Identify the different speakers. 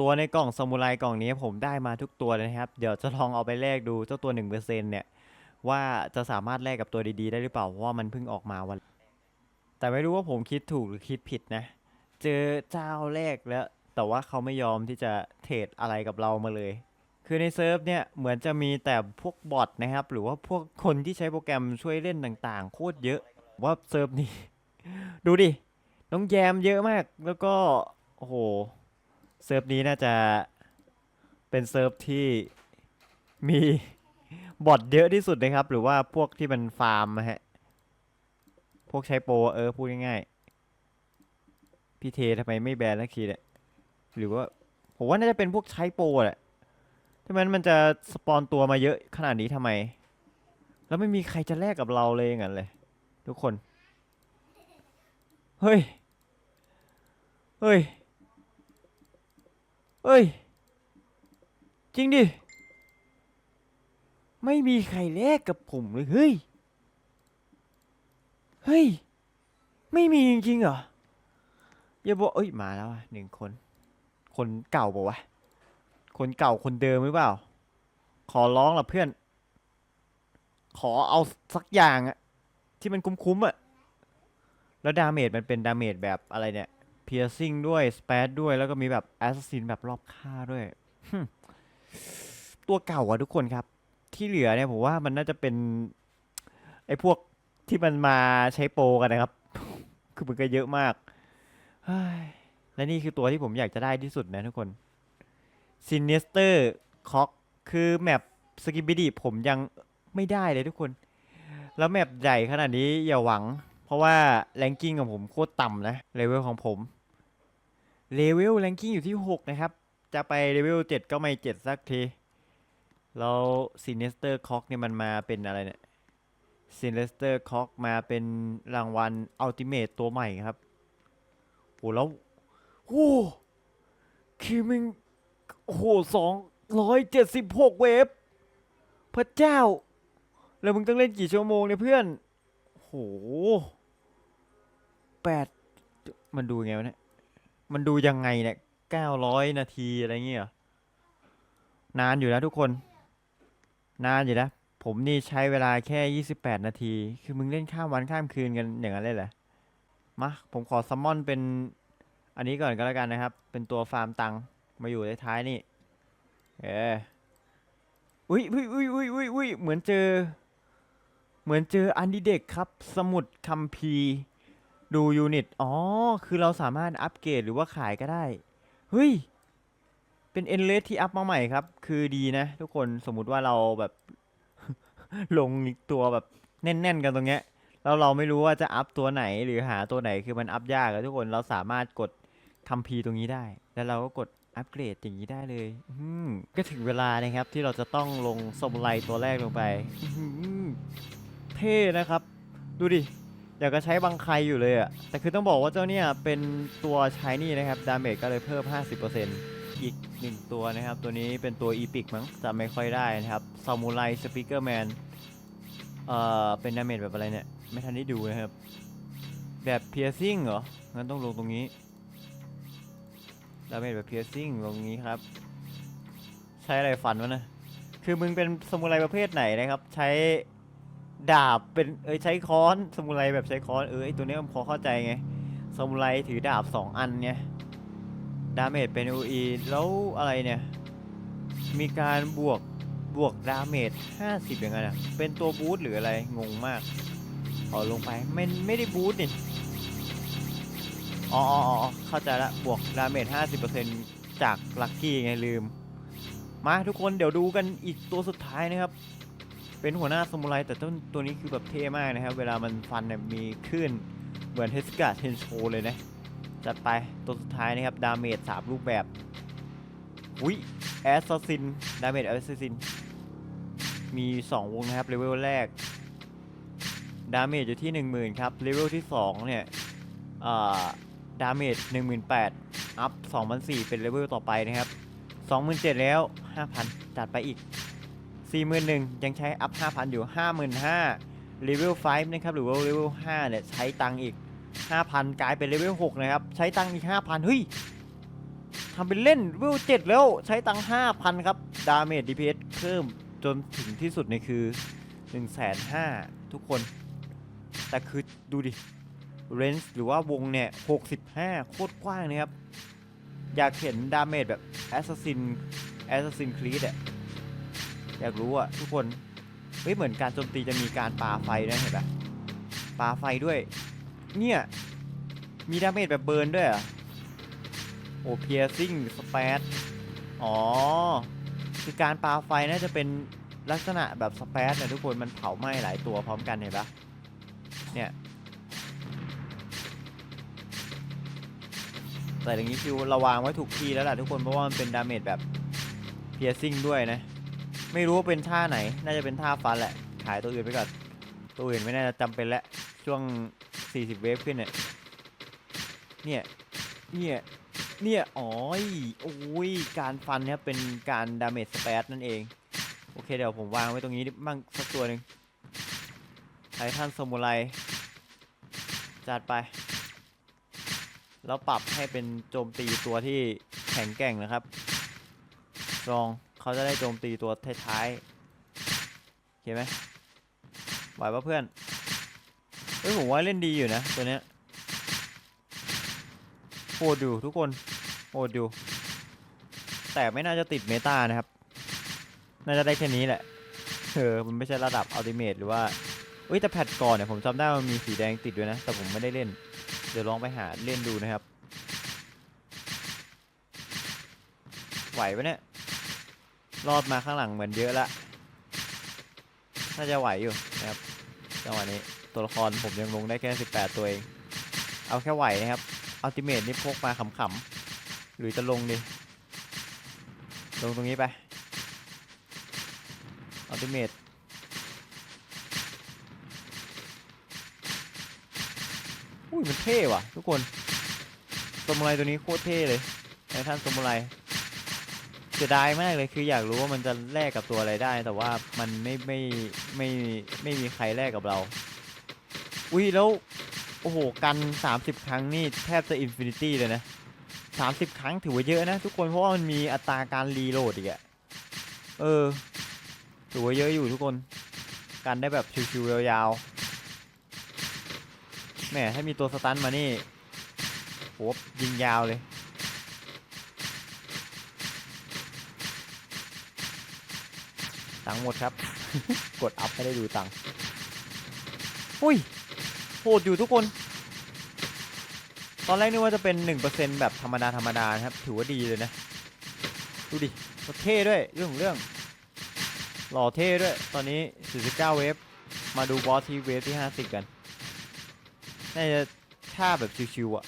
Speaker 1: ตัวในกล่องซามูไรกล่องนี้ผมได้มาทุกตัวเลยนะครับ เดี๋ยวจะลองเอาไปแลกดูเจ้าตัว1%เนี่ยว่าจะสามารถแลกกับตัวดีๆ ได้หรือเปล่าเพราะว่ามันเพิ่งออกมาวัน แต่ไม่รู้ว่าผมคิดถูกหรือคิดผิดนะ เจอเจ้าแรกแล้ว แต่ว่าเขาไม่ยอมที่จะเทรดอะไรกับเรามาเลย คือในเซิร์ฟเนี่ยเหมือนจะมีแต่พวกบอทนะครับ หรือว่าพวกคนที่ใช้โปรแกรมช่วยเล่นต่างๆ โคตรเยอะว่าเซิร์ฟนี้ ดูดิน้องแยมเยอะมากแล้วก็โอ้โห เซิร์ฟนี้น่าจะเป็นเซิร์ฟที่มีบอทเยอะที่สุดนะครับ หรือว่าพวกที่มันฟาร์มนะฮะ พวกใช้โปรเออพูดง่ายๆ พี่เททำไมไม่แบนสักทีเนี่ยหรือว่า ผมว่าน่าจะเป็นพวกใช้โปรแหละทำไมมันจะสปอนตัวมาเยอะขนาดนี้ทำไม แล้วไม่มีใครจะแลกกับเราเลยอย่างนั้นเลย ทุกคน เฮ้ย เฮ้ย เฮ้ย จริงดิ ไม่มีใครแลกกับผมเลย เฮ้ย เฮ้ย ไม่มีจริงๆเหรอ อย่าบอก เอ้ย มาแล้วอะหนึ่งคน คนเก่าปะวะ คนเก่าคนเดิมหรือเปล่า ขอร้องล่ะเพื่อน ขอเอาสักอย่างอะที่มันคุ้มๆอะแล้วดาเมจมันเป็นดาเมจแบบอะไรเนี่ย เพียร์ซิ่งด้วยสเปซด้วยแล้วก็มีแบบแอสซินแบบรอบค่าด้วย ตัวเก่าอะทุกคนครับ ที่เหลือเนี่ยผมว่ามันน่าจะเป็น ไอ้พวกที่มันมาใช้โปรกันนะครับ คือมันก็เยอะมาก และนี่คือตัวที่ผมอยากจะได้ที่สุดนะทุกคน Sinister Cock คือแมปสกิบิดีผมยังไม่ได้เลยทุกคน แล้วแมปใหญ่ขนาดนี้อย่าหวัง เพราะว่าแรงกิ้งของผมโคตรต่ำนะเลเวลของผม เลเวลแรงกิ้งอยู่ที่ 6 นะครับ จะไปเลเวล 7 ก็ไม่ 7 สักทีแล้ว Sinister Cock เนี่ยมันมาเป็นอะไรเนี่ย Sinister Cock มาเป็นรางวัล Ultimate ตัวใหม่ครับโหแล้วโอ้คือมึงโอ้โหสองร้อยเจ็ดสิบหกเวฟพระเจ้า แล้วมึงต้องเล่นกี่ชั่วโมงเนี่ยเพื่อนโอ้โหแปดมันดูไงวะเนี่ย มันดูยังไงเนี่ยเก้าร้อยนาทีอะไรเงี้ยหรอนานอยู่นะทุกคน นานอยู่นะ ผมนี่ใช้เวลาแค่ยี่สิบแปดนาที คือมึงเล่นข้ามวันข้ามคืนกันอย่างนั้นเลยเหรอมาผมขอซัมมอนเป็นอันนี้ก่อนก็แล้วกันนะครับ เป็นตัวฟาร์มตังค์มาอยู่ในท้ายนี่เอออุ้ยอุ้ยอุ้ยอุ้ยอุ้ยอุ้ยเหมือนเจอ เหมือนเจออันดีเด็กครับ สมุดคัมภีร์ ดูยูนิต อ๋อ คือเราสามารถอัปเกรดหรือว่าขายก็ได้ เฮ้ย เป็นเอ็นเลสที่อัพมาใหม่ครับ คือดีนะทุกคน สมมุติว่าเราแบบ ลงตัวแบบแน่น ๆ กันตรงเนี้ย แล้วเราไม่รู้ว่าจะอัพตัวไหนหรือหาตัวไหน คือมันอัพยากอะทุกคน เราสามารถกดคัมภีตรงนี้ได้ แล้วเราก็กดอัปเกรดอย่างนี้ได้เลย อืก็ถึงเวลานะครับที่เราจะต้องลงสมุไรตัวแรกลงไป เท่นะครับ ดูดิ อยากจะใช้บังใครอยู่เลยอะแต่คือต้องบอกว่าเจ้าเนี่ยเป็นตัวใช้นี่นะครับ ดาเมจก็เลยเพิ่ม 50%อีกหนึ่งตัวนะครับ ตัวนี้เป็นตัวอีพิกมั้งจำไม่ค่อยได้นะครับซามูไรสปิเกอร์แมนเอ่อ เป็นดาเมจแบบอะไรเนี่ย ไม่ทันได้ดูนะครับ แบบเพียร์ซิ่งเหรอ งั้นต้องลงตรงนี้ ดาเมจแบบเพียร์ซิ่งตรงนี้ครับ ใช้อะไรฟันวะนะ คือมึงเป็นสมุไรประเภทไหนนะครับ ใช้ ดาบเป็นเอ้ยใช้ค้อนสมุไรแบบใช้ค้อนเออไอตัวเนี้ยผมพอเข้าใจไงสมุไรถือดาบสองอันเนี่ยดาเมจเป็น UE แล้วอะไรเนี่ย มีการบวกบวกดาเมจ50 อย่างไงนะเป็นตัวบูสต์หรืออะไร งงมากเอาลงไปไม่ไม่ได้บูสต์นี่อ๋ออ๋ออ๋อเข้าใจละบวกดาเมจ50%จากลัคกี้ไงลืม มาทุกคนเดี๋ยวดูกันอีกตัวสุดท้ายนะครับ เป็นหัวหน้าสมุไรแต่ต้นตัวนี้คือแบบเท่มากนะครับ เวลามันฟันเนี่ยมีคลื่นเหมือนเทสกาเทนโชเลยนะ จัดไปตัวสุดท้ายนะครับ ดาเมจสามรูปแบบอุ้ยแอสซัสซิน ดาเมจแอสซัสซิน มี 2 วงนะครับ เลเวลแรก ดาเมจอยู่ที่ 10,000 ครับ เลเวลที่ 2 เนี่ยดาเมจ18,000 อัพ2,004เป็นเลเวลต่อไปนะครับ 27,000 แล้ว 5,000 จัดไปอีก 41,000 ยังใช้อัพ 5,000 อยู่ 55,000เลเวล5นะครับ หรือว่าเลเวล5เนี่ยใช้ตังค์อีก 5,000 กลายเป็นเลเวล6นะครับ ใช้ตังค์อีก 5,000 เฮ้ยทำเป็นเล่นเวลเจ็ดแล้วใช้ตังห้าพันครับ ดาเมจ DPS เพิ่มจนถึงที่สุดเนี่ยคือ1นึ่งแสนห้าทุกคน แต่คือดูดิเรนจ์หรือว่าวงเนี่ย65 โคตรกว้างนะครับ อยากเห็นดาเมจแบบ Assassin Assassin Creed อะ อยากรู้อะทุกคนเฮ้ยเหมือนการโจมตีจะมีการปาไฟด้วยเห็นปะปาไฟด้วย เนี่ยมีดาเมจแบบเบิร์นด้วยอะโอ้เพียร์ซิ่งสเปซอ๋อ คือการปาไฟน่าจะเป็นลักษณะแบบสเปซเนี่ยทุกคนมันเผาไหม้หลายตัวพร้อมกันเห็นปะเนี่ยแต่อย่างนี้คิวระวางไว้ถูกที่แล้วล่ะทุกคนเพราะว่ามันเป็นดาเมจแบบเพียร์ซิ่งด้วยนะ ไม่รู้ว่าเป็นท่าไหน น่าจะเป็นท่าฟันแหละ ขายตัวอื่นไปก่อน ตัวอื่นไม่น่าจะจำเป็นแล้ว ช่วง 40 เวฟขึ้นเนี่ย เนี่ย เนี่ย เนี่ยอ๋อยโอ้ย การฟันเนี่ยเป็นการดาเมจสเปซนั่นเอง โอเคเดี๋ยวผมวางไว้ตรงนี้บ้างสักตัวหนึ่งไททันสมุไรจัดไป แล้วปรับให้เป็นโจมตีตัวที่แข็งแกร่งนะครับ ลองเขาจะได้โจมตีตัวท้ายๆโอเคไหมไหวปะเพื่อนเฮ้ยผมว่าเล่นดีอยู่นะตัวเนี้ยโหดอยู่ทุกคนโหดอยู่ แต่ไม่น่าจะติดเมตานะครับ น่าจะได้แค่นี้แหละเออมันไม่ใช่ระดับอัลติเมทหรือว่าเอ้ยแต่แพทก่อนเนี่ยผมจำได้ว่ามันมีสีแดงติดด้วยนะ แต่ผมไม่ได้เล่น เดี๋ยวลองไปหาเล่นดูนะครับ ไหวปะเนี่ย รอดมาข้างหลังเหมือนเยอะละ น่าจะไหวอยู่นะครับจังหวะนี้ตัวละครผมยังลงได้แค่ 18 ตัวเอง เอาแค่ไหวนะครับ อัลติเมทนี่พกมาขำๆ หรือจะลงดิ ลงตรงนี้ไป อัลติเมทอุ้ยมันเท่ว่ะทุกคนสมุไรตัวนี้โคตรเท่เลยไททันสมุไร เสียดายมากเลยคืออยากรู้ว่ามันจะแลกกับตัวอะไรได้ แต่ว่ามันไม่ไม่ไม่ไม่มีใครแลกกับเรา อุ้ยแล้วโอ้โหกัน 30 ครั้งนี่แทบจะอินฟินิตี้เลยนะ30 ครั้งถือว่าเยอะนะ ทุกคนเพราะว่ามันมีอัตราการรีโหลดอีกอะเออถือว่าเยอะอยู่ทุกคนกันได้แบบชิวๆยาวๆแหมถ้ามีตัวสตันมานี่โหยิงยาวเลย ตังหมดครับ กดอัพไม่ได้ดูตังอุ้ยโหดอยู่ทุกคน ตอนแรกนึกว่าจะเป็น 1%แบบธรรมดาธรรมดานะครับ ถือว่าดีเลยนะ ดูดิเท่ด้วยเรื่องของเรื่อง หล่อเท่ด้วย ตอนนี้ 49 เวฟ มาดูบอสที่เวฟที่ 50 กัน น่าจะท่าแบบชิวๆอะ